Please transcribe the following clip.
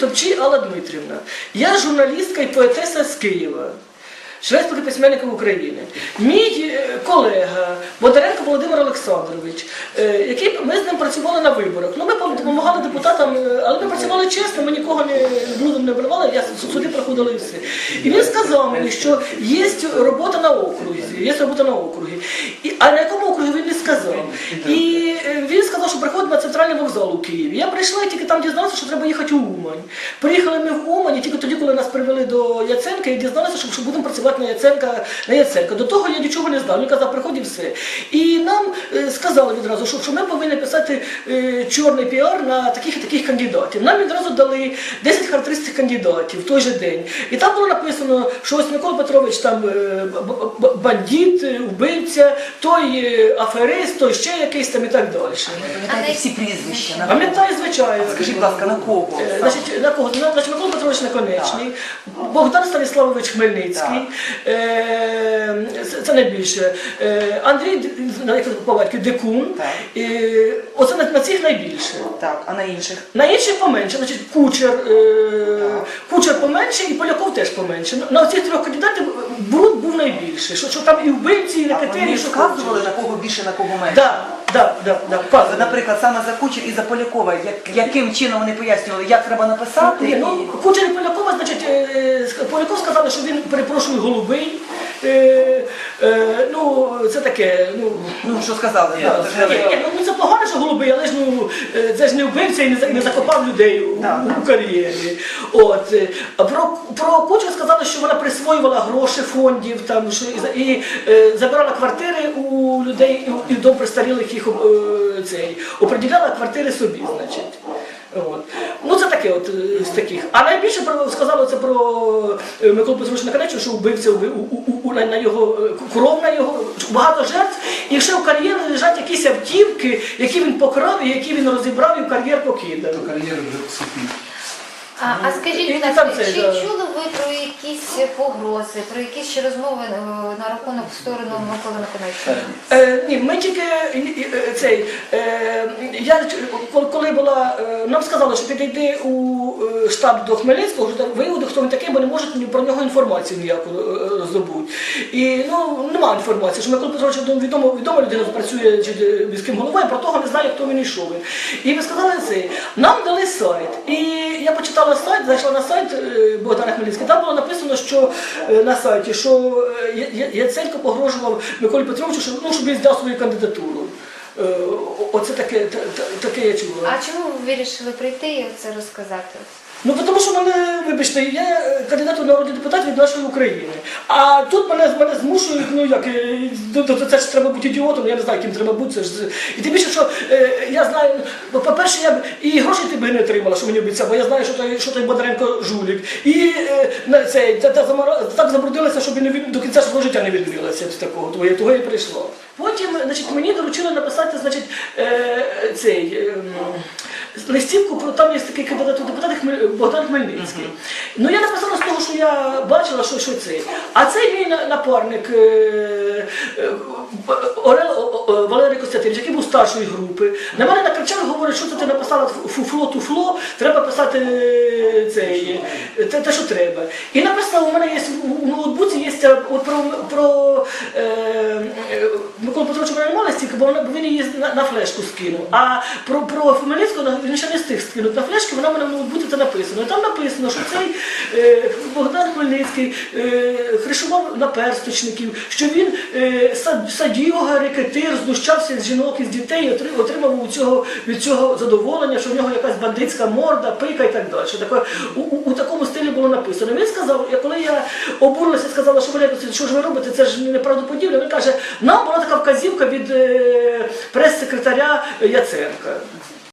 Топчі Алла Дмитрівна. Я журналістка і поетеса з Києва. Член спілки письменників України. Мій е, колега Бондаренко Володимир Олександрович, е, який ми з ним працювали на виборах. Ну, ми допомагали депутатам, е, але ми працювали чесно, ми нікого не блудом не обривали, я суди проходила і все. І він сказав мені, що є робота на окрузі, є робота на округі. А на якому округі він не сказав. І він сказав, що приходить центральний вокзал у Києві. Я прийшла і тільки там дізналася, що треба їхати у Умань. Приїхали ми в Умань, і тільки тоді, коли нас привели до Яценка, і дізналися, що, будемо працювати на Яценка, на Яценка. До того я нічого не знав. Він казав, приходь і все. І нам е, сказали відразу, що, ми повинні писати е, чорний піар на таких і таких кандидатів. Нам відразу дали 10 характеристик кандидатів в той же день. І там було написано, що ось Микола Петрович там е, бандит, вбивця, той аферист, той ще якийсь там і так далі. Пам'ятаєте всі прізвища? На Пам'ятаю, звичайно. Скажіть, будь ласка, на кого? Е, Значить, на кого? На- Значить, Микола Петрович Наконечний, Богдан Станіславович Хмельницький, е, це, це найбільше. Е, Андрій Д- на як по батьку Декун. Так. Е, оце на, на цих найбільше. Так, а на інших? На інших поменше, значить, кучер, е, кучер поменше і Поляков теж поменше. На оцих трьох кандидатів бруд був найбільше. Що, що там і вбивці, і А рекетирі, вони і що вказували, на кого більше, на кого менше? Да, да, да, да, вказували. Наприклад, саме за Кучер і за Полякова, як, яким чином вони пояснювали, як треба написати? Ні, ну, Кучер і Полякова, значить, е, Поляков сказали, що він, перепрошую, голубий. Е, е, ну, це таке, ну, Ну, що сказали? Ні, це ж ні, ні, ну це погано, що голубий, але ж ну е, це ж не вбивця і не, не закопав людей у, у кар'єрі. От е, про, про Кучу сказали, що вона присвоювала гроші фондів, там що і, і е, забирала квартири у людей і, і дом престарілих їх е, цей оприділяла квартири собі, значить. От. Ну це таке, от е, з таких. А найбільше про сказали це про е, Миколу Петровича Наконечного, що вбивця вбив- у, у, у, на, його е, кров на його багато жертв. І ще в кар'єрі лежать якісь автівки, які він покрав і які він розібрав і в кар'єр покидав. кар'єру вже. А, а скажіть, І будь там ласка, це, чи да. чули ви про якісь погрози, про якісь ще розмови е, на рахунок в сторону Миколи Наконечного? Е, ні, ми тільки е, е, цей. Е, я коли- була, е, нам сказали, що підійди у е, штаб до Хмельницького, що там виявити, хто він такий, бо не можуть про нього інформацію ніяку е, здобути. І ну немає інформації, що Микола Петрович відомо, відома людина працює чи, е, міським головою, про того не знає, хто він йшов. І ми сказали це. Нам дали сайт. І я почитала сайт, зайшла на сайт е, Богдана Хмельницького. Там було написано, що е, на сайті, що е, Яценко погрожував Миколі Петровичу, що, ну, щоб він здав свою кандидатуру. Е, Оце таке, та- та- таке я чула. А чому ви вирішили прийти і це розказати? Ну тому що мене, вибачте, я е, кандидат у народний депутат від нашої України. А тут мене мене змушують, ну як е, ну, це ж треба бути ідіотом, я не знаю, ким треба бути. Це ж і тим більше, що е, я знаю, ну, по-перше, я б і грошей ти би не отримала, що мені обіцяв, бо я знаю, що той, що той Бондаренко жулік. І е, замара- так забрудилася, щоб і не від- до кінця свого життя не відмилася з такого. Я- того я прийшло. Потім, значить, мені доручили написати, значить, цей. Листівку про там є такий кандидат у депутати Хмель- Богдан Хмельницький. Ну я написала з того, що я бачила, що, що це. А цей мій на- напарник е, е, Орел О- О- Валерій Костянтинович, який був старшої групи, на мене накричав і говорить, що це ти написала фуфло туфло, треба писати е, цей, те, те, що треба. І написав, у мене є у ноутбуці є от про, про е, Микола Петровича в мене бо він її на, на флешку скинув. А про, про Хмельницького він ще не встиг скинути на флешку, вона в мене в ноутбуці це написано. І там написано, що цей е, Богдан е, кришував наперсточників, що він е, сад- садіога, рекетир, знущався з жінок і з дітей, отримав цього, від цього задоволення, що в нього якась бандитська морда, пика і так далі. Таке, у, у, у такому стилі було написано. Він сказав, коли я обурилася, сказала, що Валерій що ж ви робите, це ж неправдоподібне. Він каже, нам була така вказівка від е, прес-секретаря Яценка.